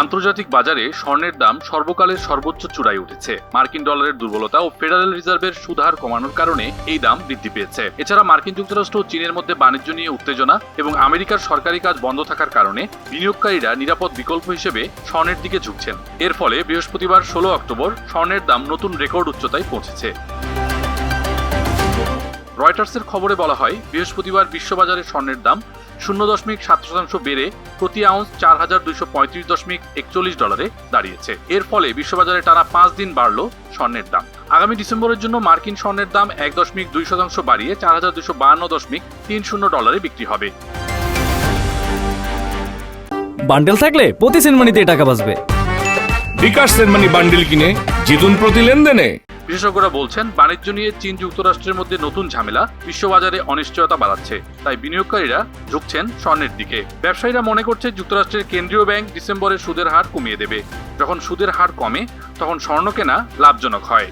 আন্তর্জাতিক বাজারে স্বর্ণের দাম সর্বকালের সর্বোচ্চ চূড়ায় উঠেছে। মার্কিন ডলারের দুর্বলতা ও ফেডারেল রিজার্ভের সুধার কমানোর কারণে এই দাম বৃদ্ধি পেয়েছে। এছাড়া মার্কিন যুক্তরাষ্ট্র ও চীনের মধ্যে বাণিজ্য নিয়ে উত্তেজনা এবং আমেরিকার সরকারি কাজ বন্ধ থাকার কারণে বিনিয়োগকারীরা নিরাপদ বিকল্প হিসেবে স্বর্ণের দিকে ঝুঁকছেন। এর ফলে বৃহস্পতিবার ষোলো অক্টোবর স্বর্ণের দাম নতুন রেকর্ড উচ্চতায় পৌঁছেছে। রয়টার্সের খবরে বলা হয় বৃহস্পতিবার বিশ্ববাজারে স্বর্ণের দাম শূন্য দশমিক সাত শতাংশ বেড়ে প্রতি আউন্স চার হাজার দুইশো পঁয়ত্রিশ দশমিক একচল্লিশ ডলারে দাঁড়িয়েছে। এর ফলে বিশ্ববাজারে টানা পাঁচ দিন বাড়ল স্বর্ণের দাম। আগামী ডিসেম্বরের জন্য মার্কিন স্বর্ণের দাম এক দশমিক দুই শতাংশ বাড়িয়ে চার হাজার দুইশো বাহান্ন দশমিক তিন শূন্য ডলারে বিক্রি হবে। বান্ডেল থাকলে প্রতি সেনমানিতে টাকা বাঁচবে। বিকাশ সেনমানি বান্ডিল কিনে জিতুন প্রতি লেনদেনে। বিশেষজ্ঞরা বলছেন, বাণিজ্য নিয়ে চীন যুক্তরাষ্ট্রের মধ্যে নতুন ঝামেলা, বিশ্ববাজারে অনিশ্চয়তা বাড়াচ্ছে, তাই বিনিয়োগকারীরা ঝুঁকছেন স্বর্ণের দিকে। ব্যবসায়ীরা মনে করছে, যুক্তরাষ্ট্রের কেন্দ্রীয় ব্যাংক ডিসেম্বরে সুদের হার কমিয়ে দেবে। যখন সুদের হার কমে, তখন স্বর্ণ কেনা লাভজনক হয়।